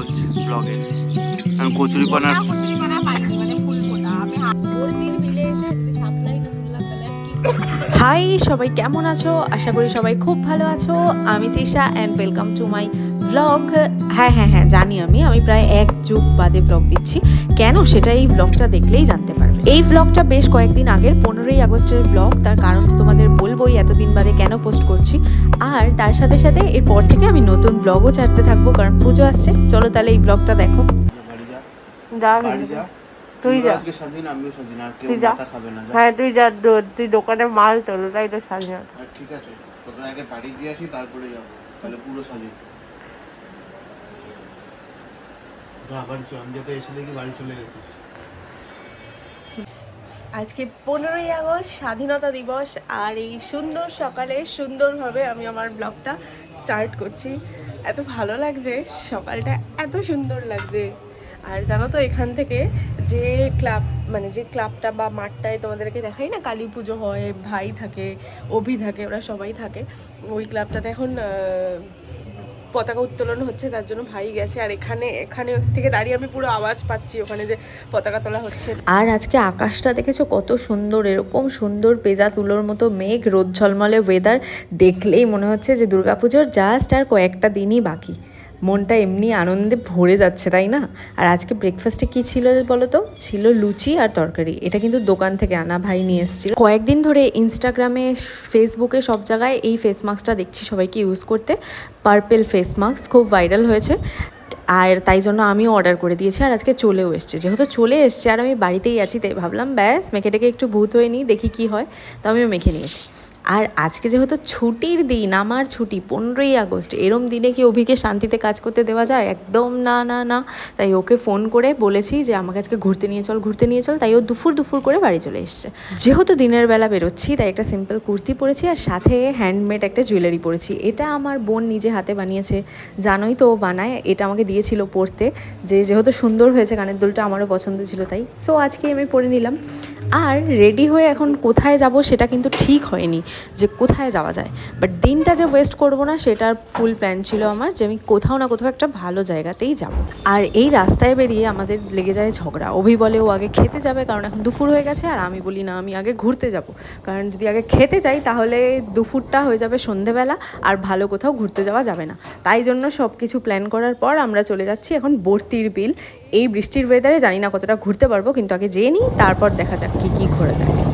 হচ্ছে ব্লগে। কারণ কচুরিপানার মানে হাই সবাই কেমন আছো? আশা করি সবাই খুব ভালো আছো। আমি Trisha and welcome to my blog হ্যাঁ হ্যাঁ হ্যাঁ জানি আমি। আমি প্রায় এক যুগ বাদে ব্লগ দিচ্ছি। কেন সেটা এই ব্লগটা দেখলেই জানতে পারবে। এই ব্লগটা বেশ কয়েকদিন আগের পনেরোই আগস্টের ব্লগ তার কারণ তো তোমাদের বলবোই এতদিন বাদে কেন পোস্ট করছি। আর তার সাথে সাথে এরপর থেকে আমি নতুন ব্লগও ছাড়তে থাকব কারণ পুজো আসছে। চলো তাহলে এই ব্লগটা দেখো। তুই যা। তুই যা। হ্যাঁ তুই যা তুই দোকানে মাল তোলো তাই তো স্বাধীনতা আর ঠিক আছে। তোকে আগে বাড়ি দিয়ে আসি তারপরে যাব। তাহলে পুরো স্বাধীন আজকে পনেরোই আগস্ট, স্বাধীনতা দিবস, আর এই সুন্দর সকালে সুন্দরভাবে আমি আমার ব্লগটা স্টার্ট করছি। এত ভালো লাগছে, সকালটা এত সুন্দর লাগছে। আর জানো তো, এখান থেকে যে ক্লাব মানে যে ক্লাবটা বা মাঠটায় তোমাদেরকে দেখাই না, কালী পুজো হয়, ভাই থাকে, অভি থাকে, ওরা সবাই থাকে, ওই ক্লাবটাতে এখন পতাকা উত্তোলন হচ্ছে, তার জন্য ভাই গেছে। আর এখানে এখানে থেকে দাঁড়িয়ে আমি পুরো আওয়াজ পাচ্ছি ওখানে যে পতাকা তোলা হচ্ছে। আর আজকে আকাশটা দেখেছ কত সুন্দর, এরকম সুন্দর পেজা তুলোর মতো মেঘ, রোদ ঝলমলে ওয়েদার দেখলেই মনে হচ্ছে যে দুর্গাপুজোর জাস্ট আর কয়েকটা দিনই বাকি। মনটা এমনি আনন্দে ভরে যাচ্ছে, তাই না? আর আজকে ব্রেকফাস্টে কি ছিল বলো তো ছিল লুচি আর তরকারি। এটা কিন্তু দোকান থেকে আনা ভাই নিয়ে এসেছিল। কয়েকদিন ধরে ইনস্টাগ্রামে ফেসবুকে সব জায়গায় এই ফেস মাস্কটা দেখছি সবাইকে ইউজ করতে। পার্পেল ফেস মাস্ক খুব ভাইরাল হয়েছে। আর তাই জন্য আমিও অর্ডার করে দিয়েছি আর আজকে চলেও এসছে। যেহেতু চলে এসছে আর আমি বাড়িতেই আছি, তাই ভাবলাম, ব্যাস, মেখেটাকে একটু ভূত হয়ে নিই, দেখি কি হয়। তো আমিও মেখে নিয়েছি। আর আজকে যেহেতু ছুটির দিন, আমার ছুটি পনেরোই আগস্ট, এরম দিনে কি অভিকে শান্তিতে কাজ করতে দেওয়া যায়? একদম না না না। তাই ওকে ফোন করে বলেছি যে, আমাকে আজকে ঘুরতে নিয়ে চল, ঘুরতে নিয়ে চল। তাই ও দুপুর দুপুর করে বাড়ি চলে এসছে। যেহেতু দিনের বেলা বেরোচ্ছি, তাই একটা সিম্পল কুর্তি পরেছি আর সাথে হ্যান্ডমেড একটা জুয়েলারি পরেছি। এটা আমার বোন নিজে হাতে বানিয়েছে। জানোই তো ও বানায়, এটা আমাকে দিয়েছিল পরতে। যে, যেহেতু সুন্দর হয়েছে কানের দুলটা আমারও পছন্দ ছিল তাই। সো আজকে আমি পরে নিলাম। আর রেডি হয়ে এখন কোথায় যাব, সেটা কিন্তু ঠিক হয়নি। যে কোথায় যাওয়া যায়। বাট দিনটা যে ওয়েস্ট করব না, সেটার ফুল প্ল্যান ছিল আমার যে আমি কোথাও না কোথাও একটা ভালো জায়গাতেই যাব। আর এই রাস্তায় বেরিয়ে আমাদের লেগে যায় ঝগড়া। অভি বলে ও আগে খেতে যাবে, কারণ এখন দুপুর হয়ে গেছে, আর আমি বলি, না, আমি আগে ঘুরতে যাব। কারণ যদি আগে খেতে যাই, তাহলে দুপুরটা হয়ে যাবে সন্ধেবেলা, আর ভালো কোথাও ঘুরতে যাওয়া যাবে না। তাই জন্য সব কিছু প্ল্যান করার পর আমরা চলে যাচ্ছি এখন বর্তির বিল। এই বৃষ্টির ওয়েদারে জানি না কতটা ঘুরতে পারব, কিন্তু আগে যেয়ে নিই, তারপর দেখা যাক কী কী ঘোরা যায়।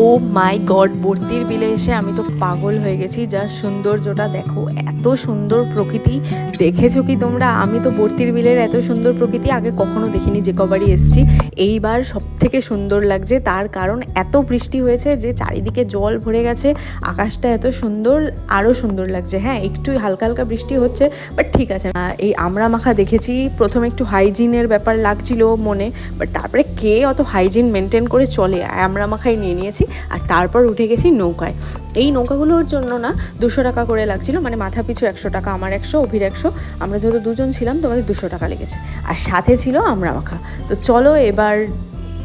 ও মাই গড বর্তির বিলে এসে আমি তো পাগল হয়ে গেছি। যা সৌন্দর্যটা দেখো, এত সুন্দর প্রকৃতি। দেখেছ কি তোমরা? আমি তো বর্তির বিলের এত সুন্দর প্রকৃতি আগে কখনো দেখিনি, যে কবারই এসছি। এইবার সব থেকে সুন্দর লাগছে, তার কারণ এত বৃষ্টি হয়েছে যে চারিদিকে জল ভরে গেছে, আকাশটা এত সুন্দর আরও সুন্দর লাগছে। হ্যাঁ একটু হালকা হালকা বৃষ্টি হচ্ছে বাট ঠিক আছে। এই আমরা মাখা দেখেছি, প্রথমে একটু হাইজিনের ব্যাপার লাগছিল মনে বাট তারপরে কে অত হাইজিন মেনটেন করে চলে? আমরা মাখাই নিয়ে নিয়েছি। আর তারপর উঠে গেছি নৌকায়। এই নৌকাগুলোর জন্য না দুশো টাকা করে লাগছিল মানে মাথা পিছু একশো টাকা, আমার একশো, অভির একশো। আমরা যেহেতু দুজন ছিলাম, তোমাদের দুশো টাকা লেগেছে। আর সাথে ছিল আমরা মাখা। তো চলো এবার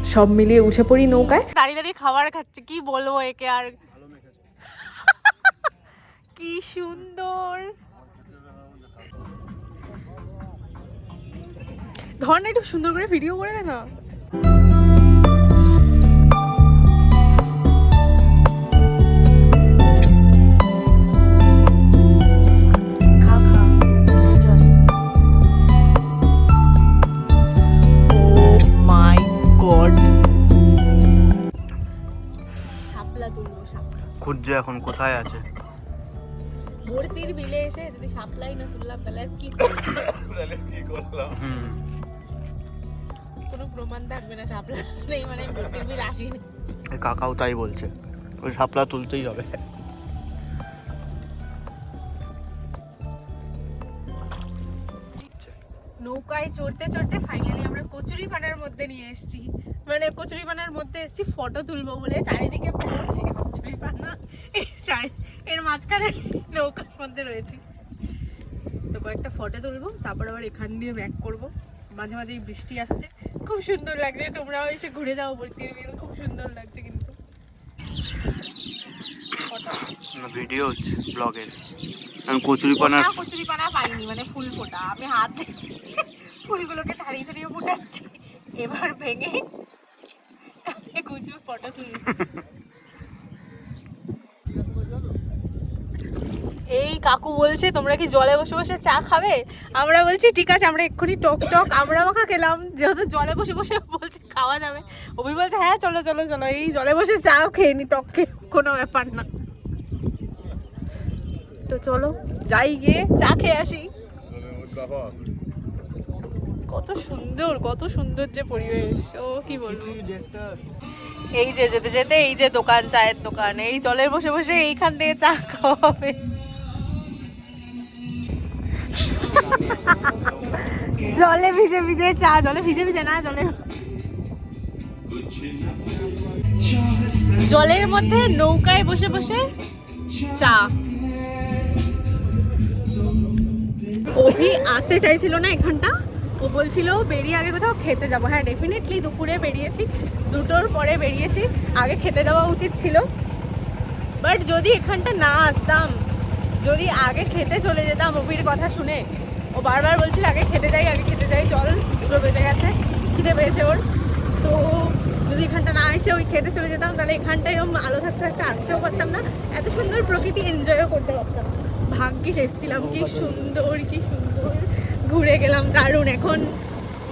সব মিলিয়ে উঠে পড়ি নৌকায়। দাঁড়িয়ে দাঁড়িয়ে খাবার খাচ্ছে, কি বলব একে আর? কি সুন্দর। ধর না একটু সুন্দর করে ভিডিও করে দে না। খুঁজছে এখন কোথায় আছে? ভর্তির বিলে এসে যদি শাপলাই না তুললাম তাহলে আর কি করব? হুম। কোনো প্রমাণ থাকবে না নেই মানে ভর্তির বিল আসিনি। এই কাকাও তাই বলছে ওই তুলতেই হবে। নৌকায় চড়তে চড়তে ফাইনালি আমরা কচুরি পানার মধ্যে নিয়ে এসেছি। মানে কচুরি পানার মধ্যে এসেছি ফটো তুলবো বলে চারিদিকে পানা এর মাঝখানে নৌকার মধ্যে রয়েছে। তো কয়েকটা ফটো তুলবো তারপর আবার এখান দিয়ে ব্যাক করব। মাঝে মাঝে বৃষ্টি আসছে। খুব সুন্দর লাগছে তোমরাও এসে ঘুরে যাও বলতে খুব সুন্দর লাগছে কিন্তু। Photo। না ভিডিও হচ্ছে ব্লগের আমি কচুরিপানা কচুরিপানা পাইনি মানে ফুল ফোটা। আমি হাত ফুলগুলোকে ছাড়িয়ে ছাড়িয়ে ফোটাচ্ছি। এবার ভেঙে কুচুর ফটো তুলি এই কাকু বলছে, তোমরা কি জলে বসে বসে চা খাবে? আমরা বলছি, ঠিক আছে, আমরা এক্ষুনি টক টক আমরা মাখা খেলাম। যেহেতু জলে বসে বসে বলছে, খাওয়া যাবে। অভি বলছে হ্যাঁ চলো চলো চলো, এই জলে বসে চাও খেয়ে নি, টক খেয়ে কোনো ব্যাপার না। তো চলো, যাই গিয়ে চা খেয়ে আসি। কত সুন্দর কত সুন্দর যে পরিবেশ। ও, কি বলব? এই যে যেতে যেতে, এই যে দোকান, চায়ের দোকান, এই জলের বসে বসে এইখান থেকে চা খাওয়া হবে। জলে ভিজে ভিজে, চা জলে ভিজে ভিজে না, জলে। জলের মধ্যে নৌকায় বসে বসে চা। অভি আসতে চাইছিল না এখানটা। ও বলছিল, বেরিয়ে আগে কোথাও খেতে যাব। হ্যাঁ ডেফিনেটলি দুপুরে বেরিয়েছি, দুটোর পরে বেরিয়েছি। আগে খেতে যাওয়া উচিত ছিল। বাট যদি এখানটা না আসতাম, যদি আগে খেতে চলে যেতাম অভির কথা শুনে ও বারবার বলছিল, আগে খেতে যাই, আগে খেতে যাই চল দুটো বেজে গেছে, খিদে পেয়েছে ওর। তো যদি এখানটা না এসে ওই খেতে চলে যেতাম, তাহলে এখানটা এরকম আলো থাকতে থাকতে আসতেও পারতাম না। এত সুন্দর প্রকৃতি এনজয়ও করতে পারতাম। ভাগ্যিস এসেছিলাম, কি সুন্দর কি সুন্দর। ঘুরে গেলাম, দারুণ। এখন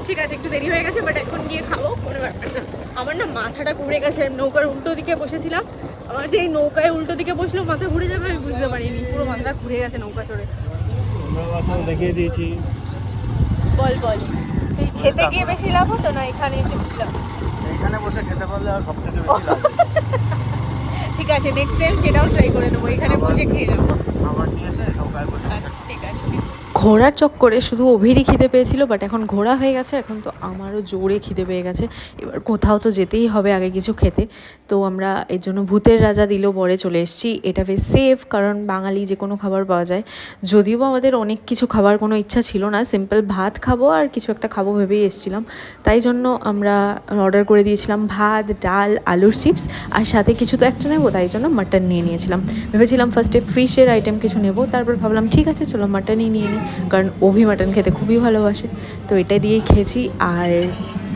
ঠিক আছে, একটু দেরি হয়ে গেছে বাট এখন গিয়ে খাব, কোনো ব্যাপার না। আমার না মাথাটা ঘুরে গেছে, নৌকার উল্টো দিকে বসেছিলাম। আমার যে এই নৌকায় উল্টো দিকে বসলেও মাথা ঘুরে যাবে, আমি বুঝতে পারিনি। পুরো মাথা ঘুরে গেছে নৌকা চড়ে। আমরা দেখিয়ে দিয়েছি। বল বল। তুই খেতে গিয়ে বেশি লাভ হতো না এখানে এসে বেশি লাভ এখানে বসে খেতে পারলে আর সব থেকে বেশি ঠিক আছে নেক্সট টাইম সেটাও ট্রাই করে নেব। এখানে বসে খেয়ে যাব খাবার নিয়ে এসে নৌকায় বসে ঠিক আছে ঘোড়ার চক্করে শুধু অভিরই খিদে পেয়েছিল বাট এখন ঘোড়া হয়ে গেছে, এখন তো আমারও জোরে খিদে পেয়ে গেছে। এবার কোথাও তো যেতেই হবে আগে কিছু খেতে। তো আমরা এর জন্য ভূতের রাজা দিল বরে চলে এসেছি। এটা বেশ সেফ কারণ বাঙালি যে কোনো খাবার পাওয়া যায়। যদিও আমাদের অনেক কিছু খাবার কোনো ইচ্ছা ছিল না সিম্পল ভাত খাব আর কিছু একটা খাব ভেবেই এসেছিলাম। তাই জন্য আমরা অর্ডার করে দিয়েছিলাম ভাত, ডাল, আলুর চিপস আর সাথে কিছু তো একটা নেব, তাই জন্য মাটন নিয়ে নিয়েছিলাম। ভেবেছিলাম ফার্স্টে ফিশের আইটেম কিছু নেব, তারপর ভাবলাম, ঠিক আছে, চলো মাটনই নিয়ে নিই। কারণ অভি মাটন খেতে খুবই ভালোবাসে। তো এটা দিয়েই খেয়েছি। আর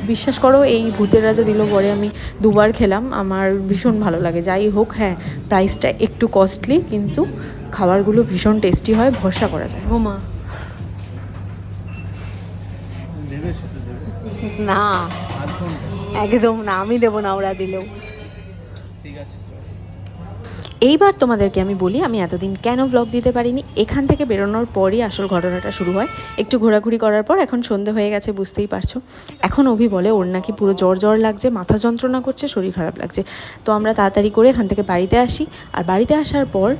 বিশ্বাস করো এই ভূতের রাজা দিল পরে আমি দুবার খেলাম। আমার ভীষণ ভালো লাগে। যাই হোক হ্যাঁ প্রাইসটা একটু কস্টলি কিন্তু খাবারগুলো ভীষণ টেস্টি হয় ভরসা করা যায়। ও মা। না। একদম না আমি দেবো না ওরা দিলেও ঠিক আছে। এইবার তোমাদেরকে আমি বলি, আমি এতদিন কেন ভ্লগ দিতে পারিনি? এখান থেকে বেরোনোর পরই আসল ঘটনাটা শুরু হয়। একটু ঘোরাঘুরি করার পর এখন সন্ধে হয়ে গেছে, বুঝতেই পারছ। এখন অভি বলে, ওর নাকি পুরো জ্বর জ্বর লাগছে, মাথা যন্ত্রণা করছে, শরীর খারাপ লাগছে। তো আমরা তাড়াতাড়ি করে এখান থেকে বাড়িতে আসি। আর বাড়িতে আসার পর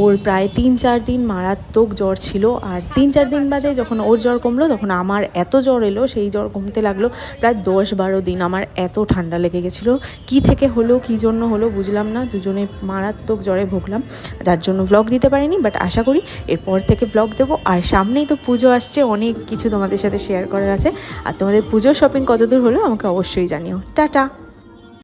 ওর প্রায় তিন চার দিন মারাত্মক জ্বর ছিল। আর তিন চার দিন বাদে যখন ওর জ্বর কমলো, তখন আমার এত জ্বর এলো, সেই জ্বর কমতে লাগল প্রায় দশ বারো দিন। আমার এত ঠান্ডা লেগে গেছিল। কী থেকে হলো, কী জন্য হলো, বুঝলাম না। দুজনে মারাত্মক জ্বরে ভুগলাম। যার জন্য ব্লগ দিতে পারিনি বাট আশা করি এরপর থেকে ব্লগ দেব। আর সামনেই তো পুজো আসছে, অনেক কিছু তোমাদের সাথে শেয়ার করার আছে। আর তোমাদের পুজোর শপিং কতদূর হলো আমাকে অবশ্যই জানিও। টাটা!